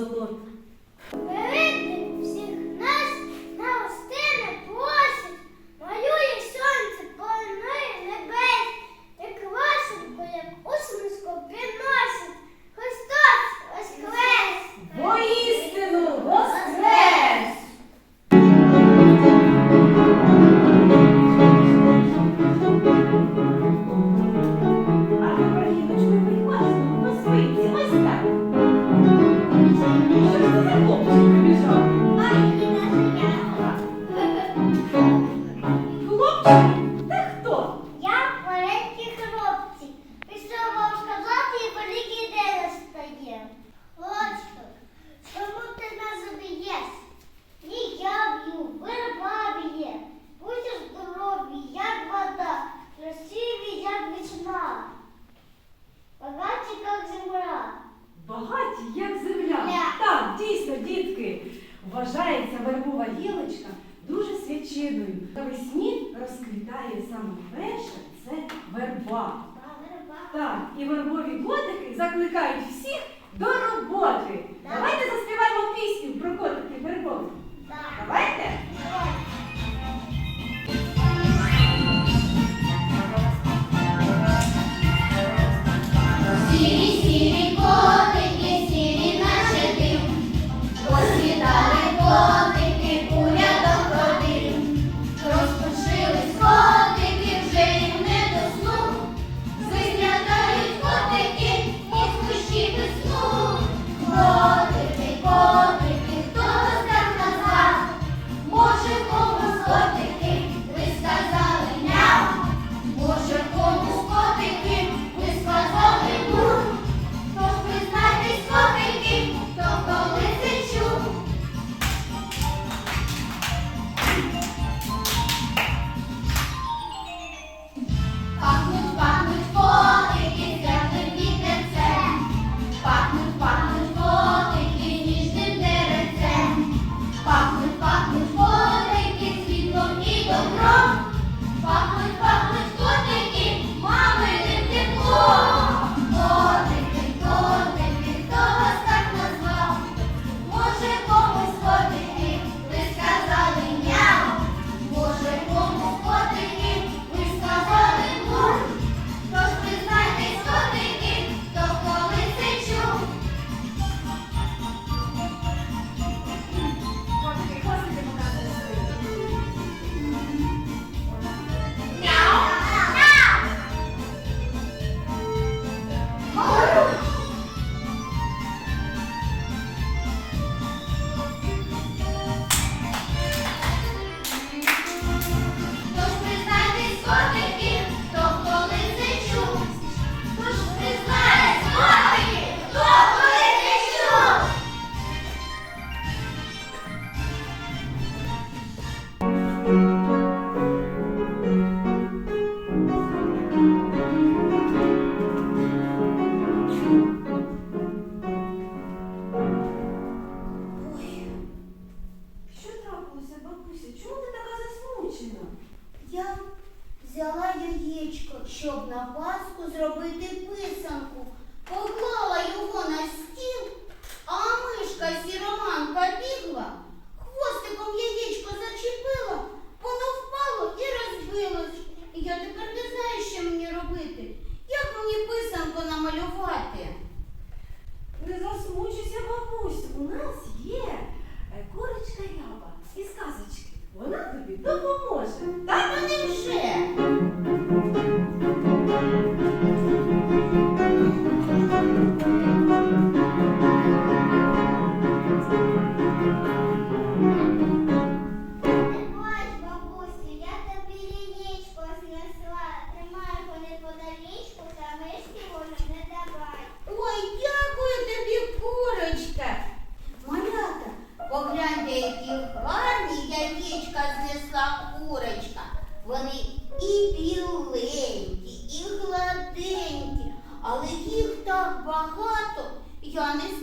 すご。земля. Багаті, як земля. Багаті, як земля. Yeah. Так, дійсно, дітки. Вважається вербова гілочка дуже свячиною. Навесні розквітає саме перша це верба. Yeah, так, і вербові котики закликають всіх до роботи. Yeah. Давайте заспіваємо пісню. про щоб на Пасху зробити писанку. bendiciones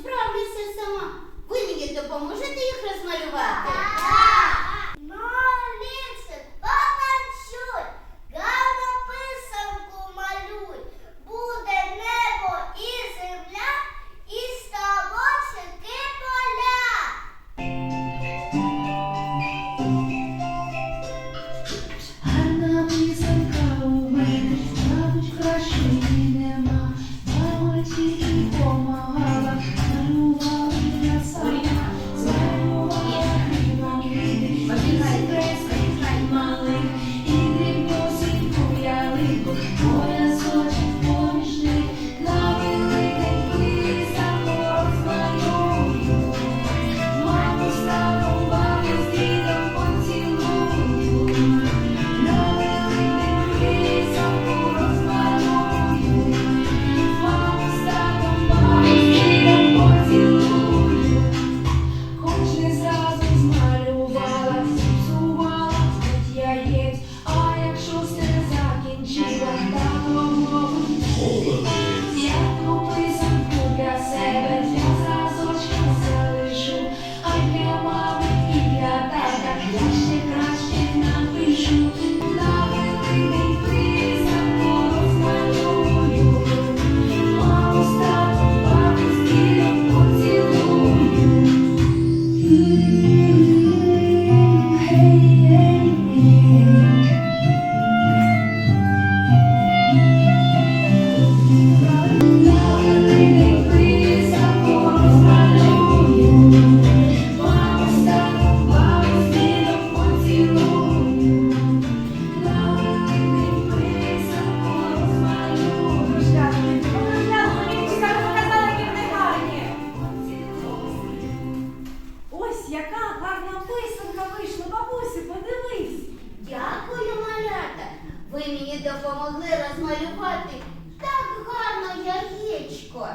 розмалювати так гарно яєчко.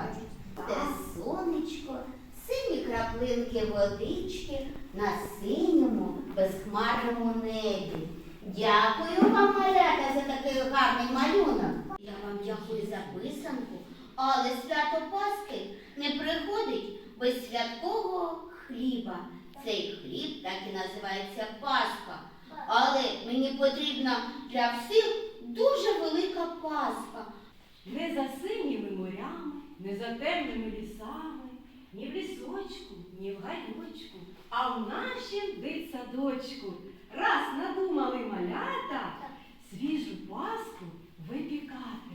Де сонечко, сині краплинки водички на синьому безхмарному небі. Дякую вам, малята, за такий гарний малюнок. Я вам дякую за писанку, але свято Пасхи не приходить без святкового хліба. Цей хліб так і називається Пасха. Але мені потрібна для всіх дуже велика Пасха. Не за синіми морями, не за темними лісами, ні в лісочку, ні в гайочку, а в нашім дитсадочку. Раз надумали малята свіжу паску випікати.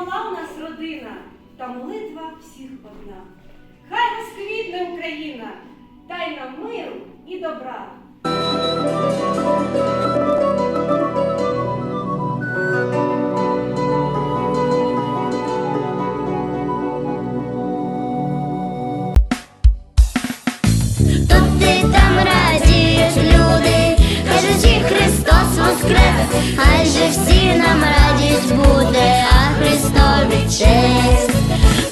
Немала в нас родина, та молитва всіх одна. Хай розквітне Україна, дай нам миру і добра. Христос хай же всі нам радість буде, а Христові честь.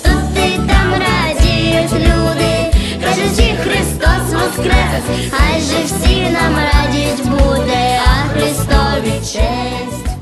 Тут ти там радіють люди, кажучи Христос воскрес, хай же всі нам радість буде, а Христові честь.